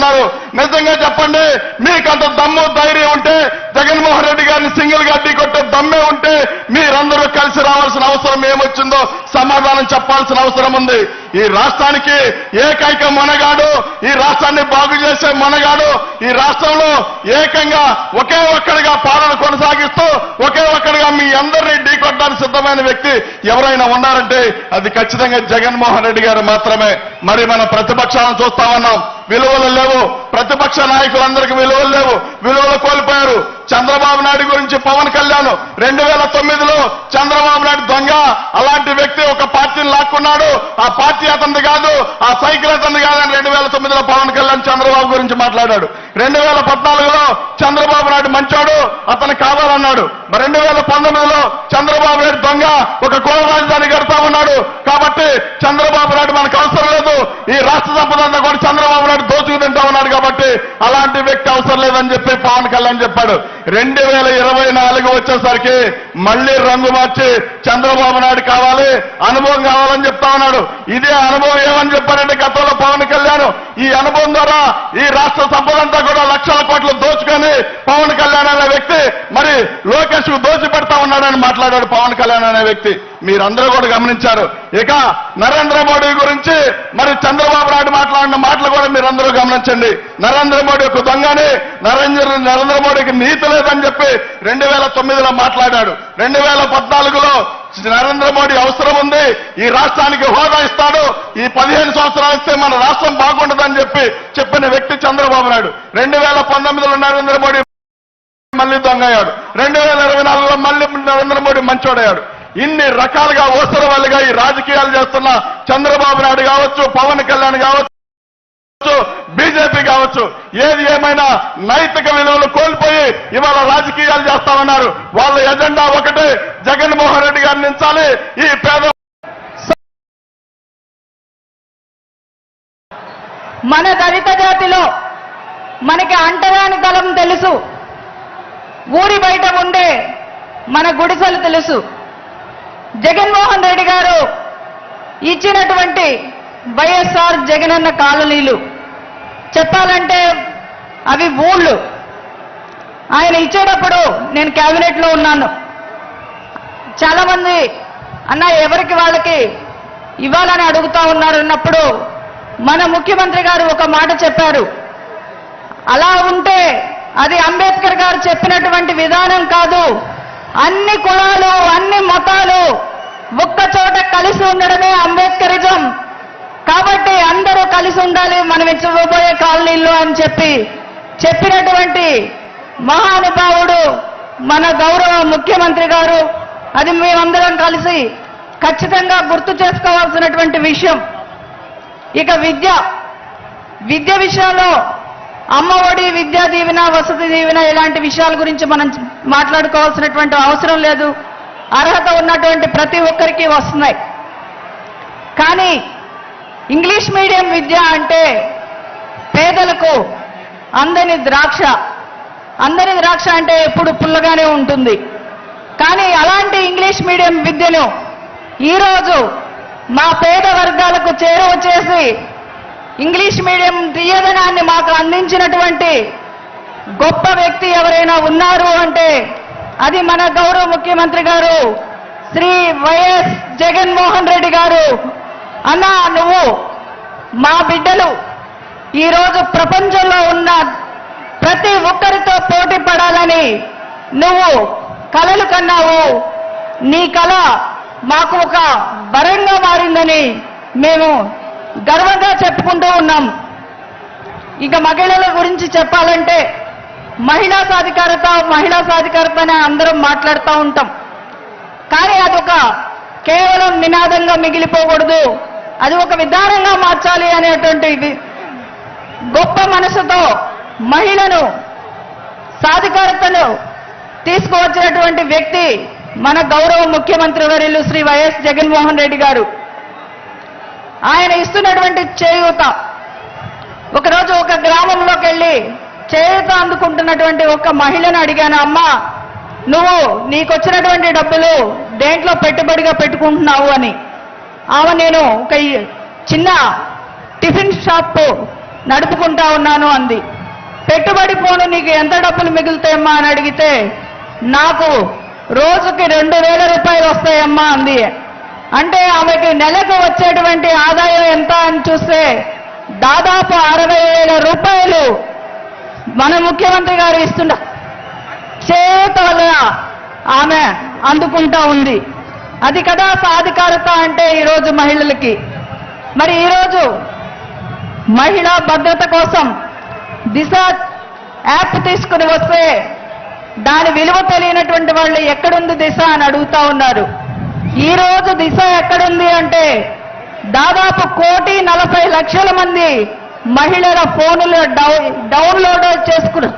ఉన్నారు. నిజంగా చెప్పండి మీకంత దమ్ము ధైర్యం ఉంటే జగన్మోహన్ రెడ్డి గారిని సింగిల్గా ఢీ కొట్టే దమ్మే ఉంటే మీరందరూ కలిసి రావాల్సిన అవసరం ఏమొచ్చిందో సమాధానం చెప్పాల్సిన అవసరం ఉంది. ఈ రాష్ట్రానికి ఏకైక మనగాడు ఈ రాష్ట్రాన్ని బాగు చేసే మనగాడు ఈ రాష్ట్రంలో ఏకంగా ఒకే ఒక్కడిగా పాలన కొనసాగిస్తూ ఒకే ఒక్కడిగా మీ అందరినీ ఢీకొట్టడానికి సిద్ధమైన వ్యక్తి ఎవరైనా ఉన్నారంటే అది ఖచ్చితంగా జగన్మోహన్ రెడ్డి గారు మాత్రమే. మరి మన ప్రతిపక్షాలను చూస్తా ఉన్నాం. విలువలు లేవు. ప్రతిపక్ష నాయకులందరికీ విలువలు లేవు. విలువలు కోల్పోయారు. చంద్రబాబు నాయుడు గురించి పవన్ కళ్యాణ్ రెండు వేల తొమ్మిదిలో చంద్రబాబు నాయుడు దొంగ. అలాంటి వ్యక్తి ఒక పార్టీని లాక్కున్నాడు. ఆ పార్టీ అతనిది కాదు ఆ సైకిల్ అతనిది కాదని రెండు వేల తొమ్మిదిలో పవన్ కళ్యాణ్ చంద్రబాబు గురించి మాట్లాడాడు. రెండు వేల పద్నాలుగులో చంద్రబాబు నాయుడు మంచోడు అతను కావాలన్నాడు. రెండు వేల పంతొమ్మిదిలో చంద్రబాబు నాయుడు దొంగ. ఒక కుల రాజధాని కడతా ఉన్నాడు. కాబట్టి చంద్రబాబు నాయుడు మనకు అవసరం ఈ రాష్ట్ర సంపద అంతా కూడా చంద్రబాబు నాయుడు దోచుకు తింటా ఉన్నాడు కాబట్టి అలాంటి వ్యక్తి అవసరం లేదని చెప్పి పవన్ కళ్యాణ్ చెప్పాడు. రెండు వేల ఇరవై నాలుగు వచ్చేసరికి మళ్ళీ రంగు మార్చి చంద్రబాబు నాయుడు కావాలి. అనుభవం కావాలని చెప్తా ఉన్నాడు. ఇదే అనుభవం ఏమని చెప్పారంటే గతంలో పవన్ కళ్యాణ్ ఈ అనుభవం ద్వారా ఈ రాష్ట్ర సంపద కూడా లక్షల కోట్లు దోచుకొని పవన్ కళ్యాణ్ అనే వ్యక్తి మరి లోకేష్కు దోచి పెడతా ఉన్నాడని మాట్లాడాడు పవన్ కళ్యాణ్ అనే వ్యక్తి. మీరందరూ కూడా గమనించారు. ఇక నరేంద్ర మోడీ గురించి మరి చంద్రబాబు నాయుడు మాట్లాడిన మాటలు కూడా మీరందరూ గమనించండి. నరేంద్ర మోడీ ఒక దొంగని నరేంద్ర నరేంద్ర మోడీకి నీతి లేదని చెప్పి రెండు వేల తొమ్మిదిలో మాట్లాడాడు. రెండు వేల పద్నాలుగులో నరేంద్ర మోడీ అవసరం ఉంది ఈ రాష్ట్రానికి హోదా ఇస్తాడు ఈ పదిహేను సంవత్సరాలు ఇస్తే మన రాష్ట్రం బాగుండదని చెప్పి చెప్పిన వ్యక్తి చంద్రబాబు నాయుడు. రెండు వేల పంతొమ్మిదిలో నరేంద్ర మోడీ మళ్ళీ దొంగయ్యాడు. రెండు వేల ఇరవై నాలుగులో మళ్ళీ నరేంద్ర మోడీ మంచోడయ్యాడు. ఇన్ని రకాలుగా ఓసరవాళ్ళుగా ఈ రాజకీయాలు చేస్తున్న చంద్రబాబు నాయుడు కావచ్చు పవన్ కళ్యాణ్ కావచ్చు బీజేపీ కావచ్చు ఏది ఏమైనా నైతిక విలువలు కోల్పోయి ఇవాళ రాజకీయాలు చేస్తామన్నారు. వాళ్ళ ఎజెండా ఒకటే జగన్మోహన్ రెడ్డి గారిని నించాలి. ఈ పేద మన దళిత జాతిలో మనకి అంటరాని దళం తెలుసు. ఊరి బయట ఉండే మన గుడిసెలు తెలుసు. జగన్మోహన్ రెడ్డి గారు ఇచ్చినటువంటి వైఎస్ఆర్ జగనన్న కాలనీలు చెప్పాలంటే అవి ఊళ్ళు. ఆయన ఇచ్చేటప్పుడు నేను క్యాబినెట్లో ఉన్నాను. చాలామంది అన్న ఎవరికి వాళ్ళకి ఇవ్వాలని అడుగుతా ఉన్నారు? అన్నప్పుడు మన ముఖ్యమంత్రి గారు ఒక మాట చెప్పారు. అలా ఉంటే అది అంబేద్కర్ గారు చెప్పినటువంటి విధానం కాదు. అన్ని కులాలు అన్ని మతాలు ఒక్క చోట కలిసి ఉండడమే అంబేద్కరిజం. కాబట్టి అందరూ కలిసి ఉండాలి మనం ఇచ్చబోయే కాలనీల్లో అని చెప్పి చెప్పినటువంటి మహానుభావుడు మన గౌరవ ముఖ్యమంత్రి గారు అది మేమందరం కలిసి ఖచ్చితంగా గుర్తు చేసుకోవాల్సినటువంటి విషయం. ఇక విద్య. విద్య విషయంలో అమ్మఒడి విద్యా దీవెన వసతి దీవెన ఇలాంటి విషయాల గురించి మనం మాట్లాడుకోవాల్సినటువంటి అవసరం లేదు. అర్హత ఉన్నటువంటి ప్రతి ఒక్కరికి వస్తున్నాయి. కానీ ఇంగ్లీష్ మీడియం విద్య అంటే పేదలకు అందని ద్రాక్ష. అందని ద్రాక్ష అంటే ఎప్పుడు పుల్లగానే ఉంటుంది. కానీ అలాంటి ఇంగ్లీష్ మీడియం విద్యను ఈరోజు మా పేద వర్గాలకు చేరువ చేసి ఇంగ్లీష్ మీడియం తీయదనాన్ని మాకు అందించినటువంటి గొప్ప వ్యక్తి ఎవరైనా ఉన్నారు అంటే అది మన గౌరవ ముఖ్యమంత్రి గారు శ్రీ వైఎస్ జగన్మోహన్ రెడ్డి గారు. అన్నా నువ్వు మా బిడ్డలు ఈరోజు ప్రపంచంలో ఉన్న ప్రతి ఒక్కరితో పోటీ పడాలని నువ్వు కలలు కన్నావు. నీ కళ మాకు ఒక వరంగా మారిందని మేము గర్వంగా చెప్పుకుంటూ ఉన్నాం. ఇక మహిళల గురించి చెప్పాలంటే మహిళా సాధికారత మహిళా సాధికారత అని అందరం మాట్లాడుతూ ఉంటాం. కానీ అదొక కేవలం నినాదంగా మిగిలిపోకూడదు. అది ఒక విధానంగా మార్చాలి అనేటువంటి గొప్ప మనసుతో మహిళను సాధికారతను తీసుకువచ్చినటువంటి వ్యక్తి మన గౌరవ ముఖ్యమంత్రి వర్యులు శ్రీ వైఎస్ జగన్మోహన్ రెడ్డి గారు. ఆయన ఇస్తున్నటువంటి చేయూత ఒకరోజు ఒక గ్రామంలోకి వెళ్ళి చేయూత అందుకుంటున్నటువంటి ఒక మహిళను అడిగాను అమ్మ నువ్వు నీకొచ్చినటువంటి డబ్బులు దేంట్లో పెట్టుబడిగా పెట్టుకుంటున్నావు? అని. ఆమె నేను ఒక చిన్న టిఫిన్ షాప్ నడుపుకుంటా ఉన్నాను అంది. పెట్టుబడి పోను నీకు ఎంత డబ్బులు మిగులుతాయమ్మా అని అడిగితే నాకు రోజుకి రెండు వేల రూపాయలు వస్తాయమ్మా అంది. అంటే ఆమెకి నెలకు వచ్చేటువంటి ఆదాయం ఎంత అని చూస్తే దాదాపు అరవై వేల రూపాయలు మన ముఖ్యమంత్రి గారు ఇస్తున్న చేత వల్ల ఆమె అందుకుంటా ఉంది. అది కదా సాధికారత అంటే ఈరోజు మహిళలకి. మరి ఈరోజు మహిళా భద్రత కోసం దిశ యాప్ తీసుకుని వస్తే దాని విలువ తెలియనటువంటి వాళ్ళు ఎక్కడుంది దిశ అని అడుగుతా ఉన్నారు. ఈరోజు దిశ ఎక్కడుంది అంటే దాదాపు కోటి నలభై లక్షల మంది మహిళల ఫోన్లో డౌ డౌన్లోడ్ చేసుకున్న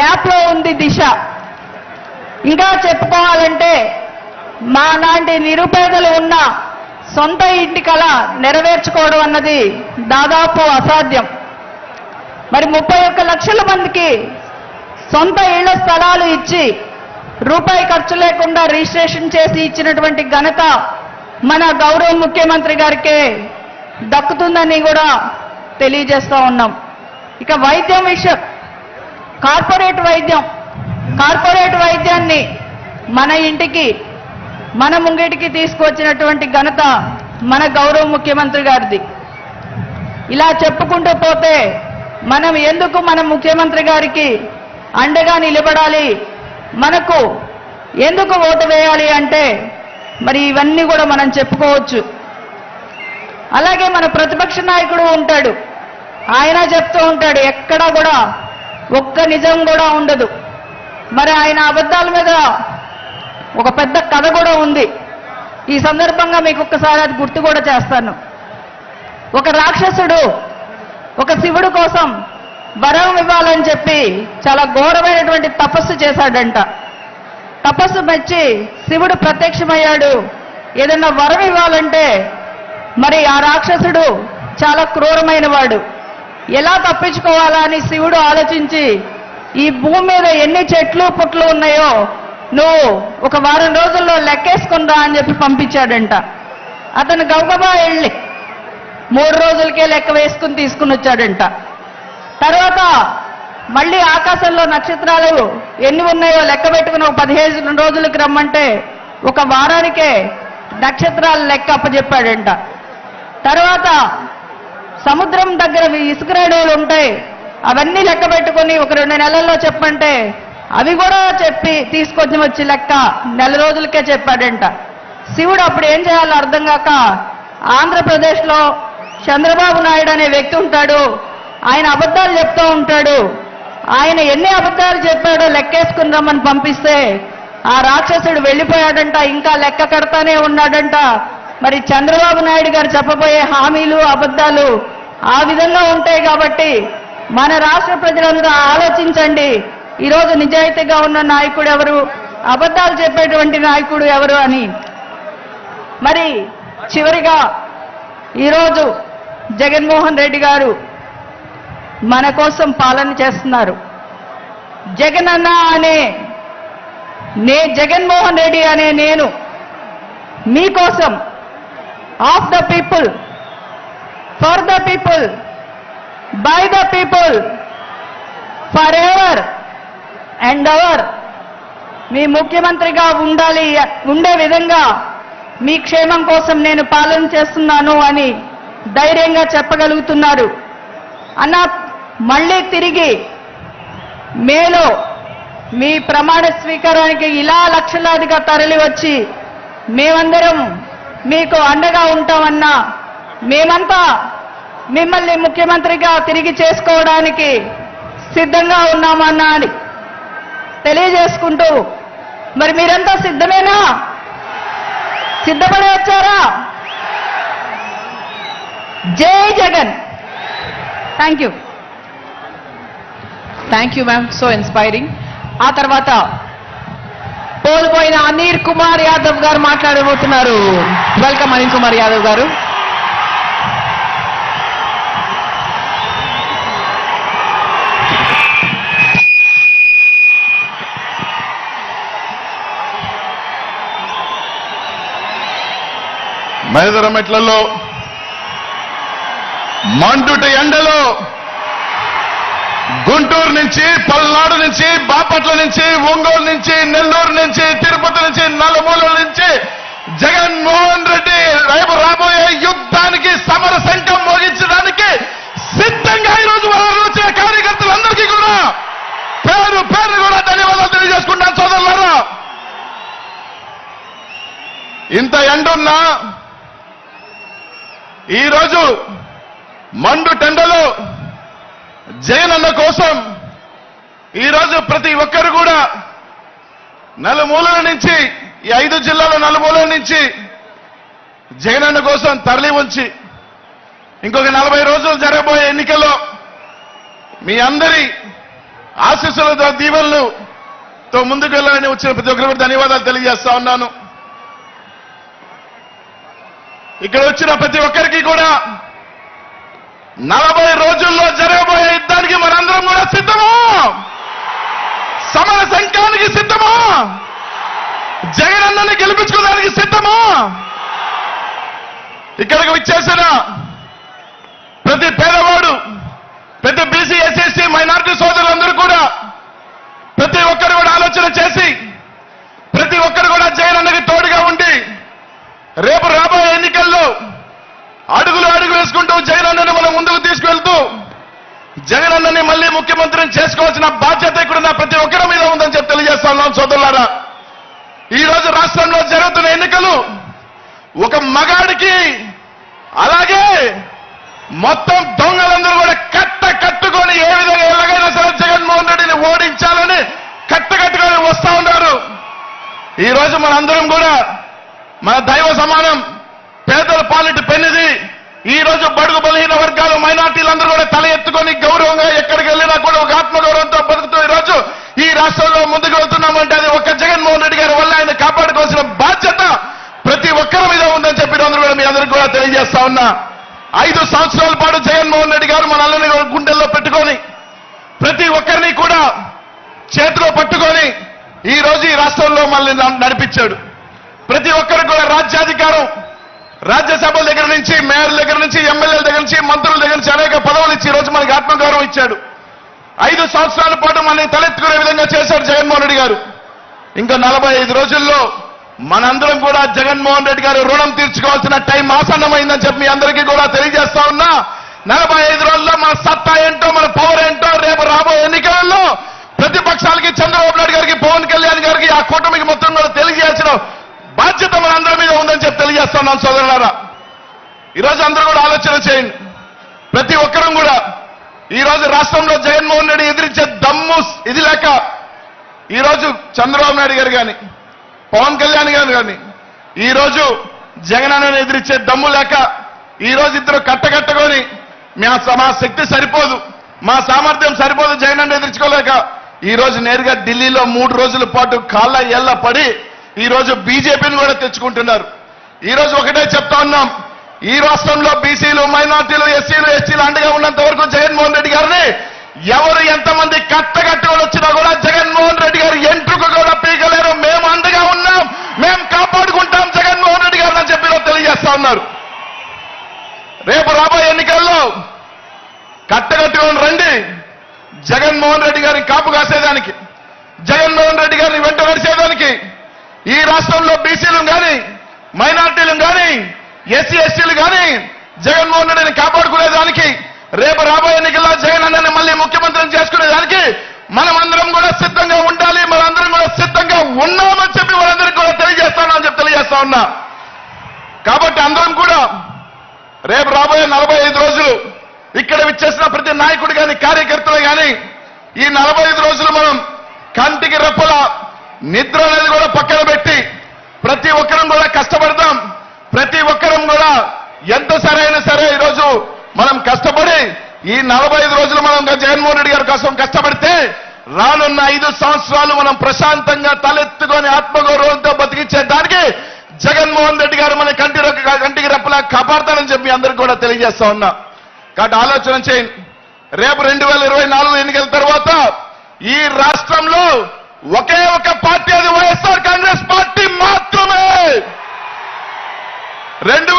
యాప్లో ఉంది దిశ. ఇంకా చెప్పుకోవాలంటే మా లాంటి నిరుపేదలు ఉన్న సొంత ఇంటి కళ నెరవేర్చుకోవడం అన్నది దాదాపు అసాధ్యం. మరి ముప్పై ఒక్క లక్షల మందికి సొంత ఇళ్ళ స్థలాలు ఇచ్చి రూపాయి ఖర్చు లేకుండా రిజిస్ట్రేషన్ చేసి ఇచ్చినటువంటి ఘనత మన గౌరవ ముఖ్యమంత్రి గారికే దక్కుతుందని కూడా తెలియజేస్తా ఉన్నాం. ఇక వైద్యం విషయం. కార్పొరేట్ వైద్యం. కార్పొరేట్ వైద్యాన్ని మన ఇంటికి మన ముంగిటికి తీసుకొచ్చినటువంటి ఘనత మన గౌరవ ముఖ్యమంత్రి గారిది. ఇలా చెప్పుకుంటూ పోతే మనం ఎందుకు మన ముఖ్యమంత్రి గారికి అండగా నిలబడాలి? మనకు ఎందుకు ఓటు వేయాలి అంటే మరి ఇవన్నీ కూడా మనం చెప్పుకోవచ్చు. అలాగే మన ప్రతిపక్ష నాయకుడు ఉంటాడు. ఆయన చెప్తూ ఉంటాడు ఎక్కడా కూడా ఒక్క నిజం కూడా ఉండదు. మరి ఆయన అబద్ధాల మీద ఒక పెద్ద కథ కూడా ఉంది. ఈ సందర్భంగా మీకు ఒక్కసారి అది గుర్తు కూడా చేస్తాను. ఒక రాక్షసుడు ఒక శివుడు కోసం వరం ఇవ్వాలని చెప్పి చాలా ఘోరమైనటువంటి తపస్సు చేశాడంట. తపస్సు మెచ్చి శివుడు ప్రత్యక్షమయ్యాడు. ఏదన్నా వరం ఇవ్వాలంటే మరి ఆ రాక్షసుడు చాలా క్రూరమైన వాడు ఎలా తప్పించుకోవాలా అని శివుడు ఆలోచించి ఈ భూమి మీద ఎన్ని చెట్లు పుట్లు ఉన్నాయో నువ్వు ఒక వారం రోజుల్లో లెక్కేసుకుందా అని చెప్పి పంపించాడంట. అతను గౌగబా వెళ్ళి మూడు రోజులకే లెక్క వేసుకుని తీసుకుని వచ్చాడంట. తర్వాత మళ్ళీ ఆకాశంలో నక్షత్రాలు ఎన్ని ఉన్నాయో లెక్క పెట్టుకుని ఒక పదిహేను రోజులకి రమ్మంటే ఒక వారానికే నక్షత్రాల లెక్క అప్పచెప్పాడంట తర్వాత సముద్రం దగ్గర ఇసుక రేణువులు ఉంటాయి అవన్నీ లెక్క పెట్టుకుని ఒక రెండు నెలల్లో చెప్పంటే అవి కూడా చెప్పి తీసుకొచ్చి వచ్చి లెక్క నెల రోజులకే చెప్పాడంట. శివుడు అప్పుడు ఏం చేయాలో అర్థం కాక ఆంధ్రప్రదేశ్లో చంద్రబాబు నాయుడు అనే వ్యక్తి ఉంటాడు. ఆయన అబద్ధాలు చెప్తూ ఉంటాడు. ఆయన ఎన్ని అబద్ధాలు చెప్పాడో లెక్కేసుకుని రమ్మని పంపిస్తే ఆ రాక్షసుడు వెళ్ళిపోయాడంట ఇంకా లెక్క కడతానే ఉన్నాడంట. మరి చంద్రబాబు నాయుడు గారు చెప్పబోయే హామీలు అబద్ధాలు ఆ విధంగా ఉంటాయి కాబట్టి మన రాష్ట్ర ప్రజలందరూ ఆలోచించండి. ఈరోజు నిజాయితీగా ఉన్న నాయకుడు ఎవరు? అబద్ధాలు చెప్పేటువంటి నాయకుడు ఎవరు అని? మరి చివరిగా ఈరోజు జగన్మోహన్ రెడ్డి గారు మన కోసం పాలన చేస్తున్నారు. జగన్ అన్న అనే నే జగన్మోహన్ రెడ్డి అనే నేను మీకోసం of the people for the people by the people forever and ever మీ ముఖ్యమంత్రిగా ఉండాలి ఉండే విధంగా మీ క్షేమం కోసం నేను పాలన చేస్తున్నాను అని ధైర్యంగా చెప్పగలుగుతున్నారు అన్న మళ్ళీ తిరిగి మేలో మీ ప్రమాణ స్వీకారానికి ఇలా లక్షలాదిగా తరలి వచ్చి మేమందరం మీకు అండగా ఉంటామన్నా మేమంతా మిమ్మల్ని ముఖ్యమంత్రిగా తిరిగి చేసుకోవడానికి సిద్ధంగా ఉన్నామన్నా అని తెలియజేసుకుంటూ మరి మీరంతా సిద్ధమేనా? సిద్ధపడి వచ్చారా? జై Jagan. Thank you thank you ma'am so inspiring ఆ తర్వాత కోల్పోయిన అనిల్ కుమార్ యాదవ్ గారు మాట్లాడబోతున్నారు. వెల్కమ్ అనిల్ కుమార్ యాదవ్ గారు. మైదర మెట్లలో మండుట ఎండలో. గుంటూరు నుంచి పల్నాడు నుంచి బాపట్ల నుంచి ఒంగోలు నుంచి నెల్లూరు నుంచి తిరుపతి నుంచి నలుమూలల నుంచి జగన్మోహన్ రెడ్డి రేపు రాబోయే యుద్ధానికి సమర శంఖం మోగించడానికి సిద్ధంగా ఈరోజు వారు వచ్చిన కార్యకర్తలందరికీ కూడా పేరు పేరు కూడా ధన్యవాదాలు తెలియజేసుకుంటాను సోదరులారా. ఇంత ఎండున్నా ఈరోజు మండు టెండలో జగనన్న కోసం ఈరోజు ప్రతి ఒక్కరు కూడా నలుమూలల నుంచి ఈ ఐదు జిల్లాల నలుమూలల నుంచి జగనన్న కోసం తరలి ఉంచి ఇంకొక నలభై రోజులు జరగబోయే ఎన్నికల్లో మీ అందరి ఆశీస్సులతో దీవెనలుతో ముందుకు వెళ్ళాలని వచ్చిన ప్రతి ఒక్కరు ధన్యవాదాలు తెలియజేస్తా ఉన్నాను. ఇక్కడ వచ్చిన ప్రతి ఒక్కరికి కూడా నలభై రోజుల్లో జరగబోయే యుద్ధానికి మనందరం కూడా సిద్ధము? సమర సంఖ్యానికి సిద్ధము? జగనన్నని గెలిపించుకోవడానికి సిద్ధము? ఇక్కడికి వచ్చేసిన ప్రతి పేదవాడు ప్రతి బీసీ ఎస్ఎస్టీ మైనార్టీ సోదరులందరూ కూడా ప్రతి ఒక్కరు కూడా ఆలోచన చేసి ప్రతి ఒక్కరు కూడా జగనన్నకి తోడుగా ఉండి రేపు రాబోయే ఎన్నికల్లో అడుగులు అడుగు వేసుకుంటూ జగనన్నని మనం ముందుకు తీసుకువెళ్తూ జగనన్నని మళ్ళీ ముఖ్యమంత్రిని చేసుకోవాల్సిన బాధ్యత ఇక్కడున్న ప్రతి ఒక్కరి మీద ఉందని చెప్పి తెలియజేస్తా ఉన్నాం సోదరులారా. ఈ రోజు రాష్ట్రంలో జరుగుతున్న ఎన్నికలు ఒక మగాడికి అలాగే మొత్తం దొంగలందరూ కూడా కట్ట కట్టుకొని ఏ విధంగా ఎలాగైనా సరే జగన్మోహన్ రెడ్డిని ఓడించాలని కట్ట కట్టుకొని వస్తా ఉన్నారు. ఈ రోజు మనందరం కూడా మన దైవ సమానం పేదల పాలిటి ఈ రోజు బడుగు బలహీన వర్గాలు మైనార్టీలందరూ కూడా తల ఎత్తుకొని గౌరవంగా ఎక్కడికి వెళ్ళినా కూడా ఒక ఆత్మగౌరవంతో బతుకుతూ ఈ రోజు ఈ రాష్ట్రంలో ముందుకు వెళ్తున్నామంటే అది ఒక్క జగన్మోహన్ రెడ్డి గారి వల్ల ఆయన కాపాడుకోవాల్సిన బాధ్యత ప్రతి ఒక్కరి మీద ఉందని చెప్పిన అందరూ కూడా మీ అందరికీ కూడా తెలియజేస్తా ఉన్నా. ఐదు సంవత్సరాల పాటు జగన్మోహన్ రెడ్డి గారు మనల్ని గుండెల్లో పెట్టుకొని ప్రతి ఒక్కరిని కూడా చేతిలో పట్టుకొని ఈ రోజు ఈ రాష్ట్రంలో మళ్ళీ నడిపించాడు. ప్రతి ఒక్కరికి కూడా రాజ్యాధికారం రాజ్యసభ దగ్గర నుంచి మేయర్ దగ్గర నుంచి ఎమ్మెల్యేల దగ్గర నుంచి మంత్రుల దగ్గర నుంచి అనేక పదవులు ఇచ్చి ఈరోజు రోజు మనకి ఆత్మగౌరవం ఇచ్చాడు. ఐదు సంవత్సరాల పాటు మనల్ని తలెత్తుకునే విధంగా చేశారు జగన్మోహన్ రెడ్డి గారు. ఇంకా నలభై ఐదు రోజుల్లో మనందరం కూడా జగన్మోహన్ రెడ్డి గారు రుణం తీర్చుకోవాల్సిన టైం ఆసన్నమైందని చెప్పి మీ అందరికీ కూడా తెలియజేస్తా ఉన్నా. నలభై ఐదు రోజుల్లో మన సత్తా ఏంటో మన పవర్ ఏంటో రేపు రాబోయే ఎన్నికలలో ప్రతిపక్షాలకి చంద్రబాబు నాయుడు గారికి పవన్ కళ్యాణ్ గారికి ఆ కూటమికి మొత్తం కూడా తెలియజేయాల్సిన బాధ్యత మనందరి మీద ఉందని చెప్పి తెలియజేస్తున్నాం సోదరులారా. ఈరోజు అందరూ కూడా ఆలోచన చేయండి. ప్రతి ఒక్కరం కూడా ఈ రోజు రాష్ట్రంలో జగన్మోహన్ రెడ్డి ఎదిరించే దమ్ము ఇది లేక ఈ రోజు చంద్రబాబు నాయుడు గారు కానీ పవన్ కళ్యాణ్ గారు కానీ ఈ రోజు జగనన్నను ఎదిరించే దమ్ము లేక ఈ రోజు ఇద్దరు కట్టకట్టుకొని మా శక్తి సరిపోదు మా సామర్థ్యం సరిపోదు జగనన్న ఎదిరించుకోలేక ఈ ఈరోజు నేరుగా ఢిల్లీలో మూడు రోజుల పాటు కాళ్ళ ఎల్ల పడి ఈ రోజు బీజేపీని కూడా తెచ్చుకుంటున్నారు. ఈ రోజు ఒకటే చెప్తా ఉన్నాం. ఈ రాష్ట్రంలో బీసీలు మైనార్టీలు ఎస్సీలు ఎస్టీలు అండగా ఉన్నంత వరకు జగన్మోహన్ రెడ్డి గారిని ఎవరు ఎంతమంది కట్టగట్టుకొని వచ్చినా కూడా జగన్మోహన్ రెడ్డి గారు ఎంట్రుకు కూడా పీకలేరు మేము అండగా ఉన్నాం మేము కాపాడుకుంటాం జగన్మోహన్ రెడ్డి గారిని అని చెప్పి ఈరోజు తెలియజేస్తా ఉన్నారు రేపు రాబోయే ఎన్నికల్లో కట్టగట్టుకొని రండి జగన్మోహన్ రెడ్డి గారిని కాపు కాసేదానికి జగన్మోహన్ రెడ్డి గారిని వెంట నడిచేదానికి ఈ రాష్ట్రంలో బీసీలు కానీ మైనార్టీలు కానీ ఎస్సీ ఎస్టీలు కానీ జగన్మోహన్ రెడ్డిని కాపాడుకునేదానికి రేపు రాబోయే ఎన్నికల్లో జగన్ అన్నని మళ్ళీ ముఖ్యమంత్రిని చేసుకునేదానికి మనం అందరం కూడా సిద్ధంగా ఉండాలి మనందరం కూడా సిద్ధంగా ఉన్నామని చెప్పి మనందరికీ కూడా తెలియజేస్తానని చెప్పి తెలియజేస్తా ఉన్నా. కాబట్టి అందరం కూడా రేపు రాబోయే నలభై ఐదు రోజులు ఇక్కడ విచ్చేసిన ప్రతి నాయకుడు కానీ కార్యకర్తలు కానీ ఈ నలభై ఐదు రోజులు మనం కంటికి రెప్పల నిద్ర అనేది కూడా పక్కన పెట్టి ప్రతి ఒక్కరం కూడా కష్టపడతాం ప్రతి ఒక్కరం కూడా ఎంత సరైన సరే ఈరోజు మనం కష్టపడి ఈ నలభై ఐదు రోజులు మనం జగన్మోహన్ రెడ్డి గారి కోసం కష్టపడితే రానున్న ఐదు సంవత్సరాలు మనం ప్రశాంతంగా తలెత్తుకొని ఆత్మగౌరవంతో బతికించేదానికి జగన్మోహన్ రెడ్డి గారు మన కంటి కంటికి రెప్పలా కాపాడతానని చెప్పి అందరికి కూడా తెలియజేస్తా ఉన్నా. కాబట్టి ఆలోచన చేయండి. రేపు రెండు వేల ఇరవై నాలుగు ఎన్నికల తర్వాత ఈ రాష్ట్రంలో ఒకే ఒక పార్టీ అది వైఎస్ఆర్ కాంగ్రెస్ పార్టీ మాత్రమే. రెండు